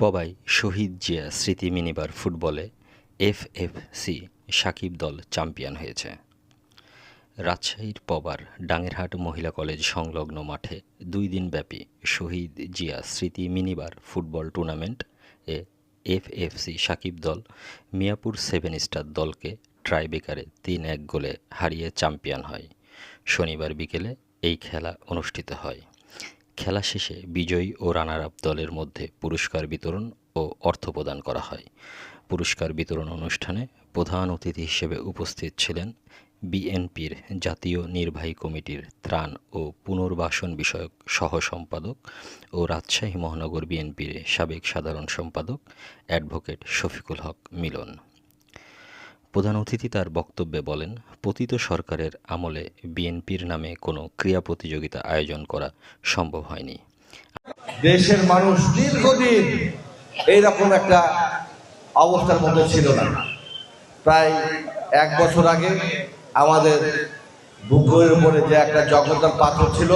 পবাই শহীদ জিয়া স্মৃতি মিনিবার ফুটবলে এফএফসি সাকিব দল চ্যাম্পিয়ন হয়েছে। রাজশাহীর পবার ডাঙ্গেরহাট মহিলা কলেজ সংলগ্ন মাঠে দুই দিনব্যাপী শহীদ জিয়া স্মৃতি মিনিবার ফুটবল টুর্নামেন্ট এ এফএফসি সাকিব দল মিয়াপুর সেভেন স্টার দলকে ট্রাইবেকারে তিন এক গোলে হারিয়ে চ্যাম্পিয়ন হয়। শনিবার বিকেলে এই খেলা অনুষ্ঠিত হয়। খেলা শেষে বিজয়ী ও রানার আপ দলের মধ্যে পুরস্কার বিতরণ ও অর্থ প্রদান করা হয়। পুরস্কার বিতরণ অনুষ্ঠানে প্রধান অতিথি হিসেবে উপস্থিত ছিলেন বিএনপির জাতীয় নির্বাহী কমিটির ত্রাণ ও পুনর্বাসন বিষয়ক সহ সম্পাদক ও রাজশাহী মহানগর বিএনপির সাবেক সাধারণ সম্পাদক অ্যাডভোকেট শফিকুল হক মিলন। প্রধান অতিথি তার বক্তব্যে বলেন, পতিত সরকারের আমলে বিএনপির নামে কোনো ক্রীড়া প্রতিযোগিতা আয়োজন করা সম্ভব হয়নি। দেশের মানুষ দীর্ঘদিন এইরকম একটা অবস্থার মধ্যে ছিল না। প্রায় এক বছর আগে আমাদের বুকের উপরে যে একটা জগদ্দার পাথর ছিল,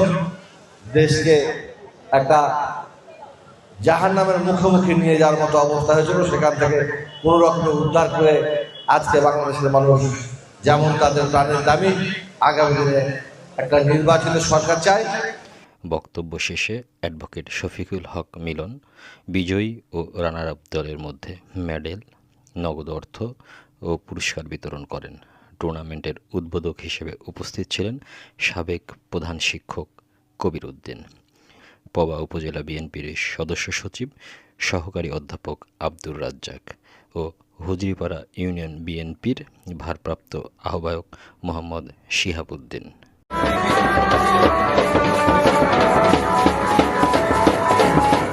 দেশকে একটা জাহান নামের মুখোমুখি নিয়ে যাওয়ার মতো অবস্থা হয়েছিল, সেখান থেকে কোনো রকমে উদ্ধার করে আজকে বাংলাদেশের মানুষ যেমন তাদের প্রাণের দাবি, আগামী দিনে একটা নির্বাচিত সরকার চায়। বক্তব্য শেষে অ্যাডভোকেট শফিকুল হক মিলন, বিজয়ী ও রানার আপ দলের মধ্যে মেডেল, নগদ অর্থ ও পুরস্কার বিতরণ করেন। টুর্নামেন্টের উদ্বোধক হিসেবে উপস্থিত ছিলেন সাবেক প্রধান শিক্ষক কবির উদ্দিন। পবা উপজেলা বিএনপির সদস্য সচিব, সহকারী অধ্যাপক আব্দুর রাজ্জাক। ও হুজরিপাড়া ইউনিয়ন বিএনপির ভারপ্রাপ্ত আহ্বায়ক মোহাম্মদ শিহাবুদ্দিন।